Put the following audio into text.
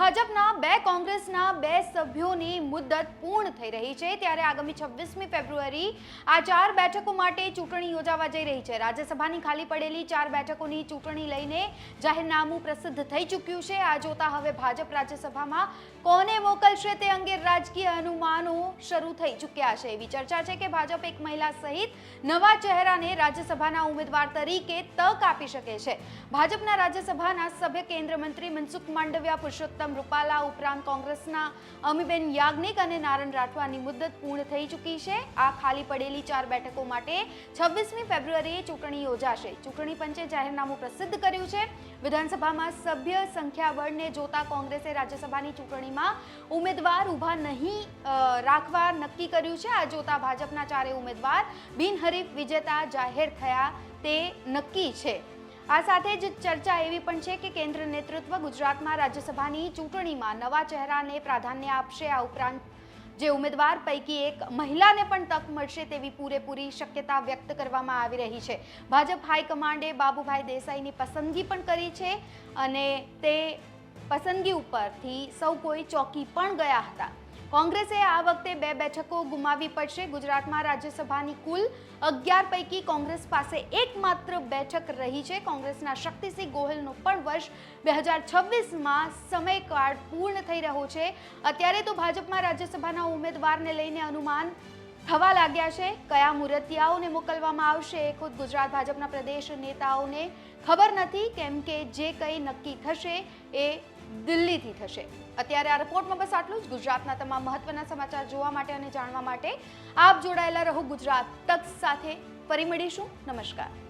ભાજપના બે કોંગ્રેસના બે સભ્યોની મુદ્દત પૂર્ણ થઈ રહી છે ત્યારે આગામી છવ્વીસમી ફેબ્રુઆરી આ ચાર બેઠકો માટે ચૂંટણી યોજાવા જઈ રહી છે. રાજ્યસભાની ખાલી પડેલી ચાર બેઠકોની ચૂંટણી લઈને જાહેરનામું પ્રસિદ્ધ થઈ ચૂક્યું છે. આ જોતા હવે ભાજપ રાજ્યસભામાં કોને મોકલશે તે અંગે રાજકીય અનુમાનો શરૂ થઈ ચૂક્યા છે. એવી ચર્ચા છે કે ભાજપ એક મહિલા સહિત નવા ચહેરાને રાજ્યસભાના ઉમેદવાર તરીકે તક આપી શકે છે. ભાજપના રાજ્યસભાના સભ્ય કેન્દ્ર મંત્રી મનસુખ માંડવિયા પુરુષોત્તમ રૂપાલા ઉપરાંત કોંગ્રેસના અમીબેન યાજ્ઞિક અને નારણ રાઠવાની મુદ્દત પૂર્ણ થઈ ચૂકી છે. આ ખાલી પડેલી ચાર બેઠકો માટે છવ્વીસમી ફેબ્રુઆરીએ ચૂંટણી યોજાશે. ચૂંટણી પંચે જાહેરનામું પ્રસિદ્ધ કર્યું છે. વિધાનસભામાં સભ્ય સંખ્યાબળને જોતા કોંગ્રેસે રાજ્યસભાની ચૂંટણીમાં ઉમેદવાર ઊભા નહીં રાખવા નક્કી કર્યું છે. આ જોતા ભાજપના ચારે ઉમેદવાર બિનહરીફ વિજેતા જાહેર થયા તે નક્કી છે. આ સાથે જ ચર્ચા એવી પણ છે કે કેન્દ્ર નેતૃત્વ ગુજરાતમાં રાજ્યસભાની ચૂંટણીમાં નવા ચહેરાને પ્રાધાન્ય આપશે. આ ઉપરાંત જે ઉમેદવાર પૈકી એક મહિલાને પણ તક મળશે તેવી પૂરેપૂરી શક્યતા વ્યક્ત કરવામાં આવી રહી છે. ભાજપ હાઈકમાન્ડે બાબુભાઈ દેસાઈની પસંદગી પણ કરી છે અને તે પસંદગી ઉપરથી સૌ કોઈ ચોકી પણ ગયા હતા. કોંગ્રેસે આ વખતે બે બેઠકો ગુમાવી પડશે. ગુજરાતમાં રાજ્યસભાની કુલ અગિયાર પૈકી કોંગ્રેસ પાસે એકમાત્ર બેઠક રહી છે. કોંગ્રેસના શક્તિસિંહ ગોહિલનો પણ વર્ષ બે હજાર છવ્વીસમાં સમયકાળ પૂર્ણ થઈ રહ્યો છે. અત્યારે તો ભાજપમાં રાજ્યસભાના ઉમેદવારને લઈને અનુમાન થવા લાગ્યા છે. કયા મુરતિયાઓને મોકલવામાં આવશે એ ખુદ ગુજરાત ભાજપના પ્રદેશ નેતાઓને ખબર નથી. કેમ કે જે કંઈ નક્કી થશે એ દિલ્હીથી થશે. અત્યારે આ રિપોર્ટમાં બસ આટલું જ. ગુજરાતના તમામ મહત્વના સમાચાર જોવા માટે અને જાણવા માટે આપ જોડાયેલા રહો ગુજરાત તક સાથે. ફરી મળીશું. નમસ્કાર.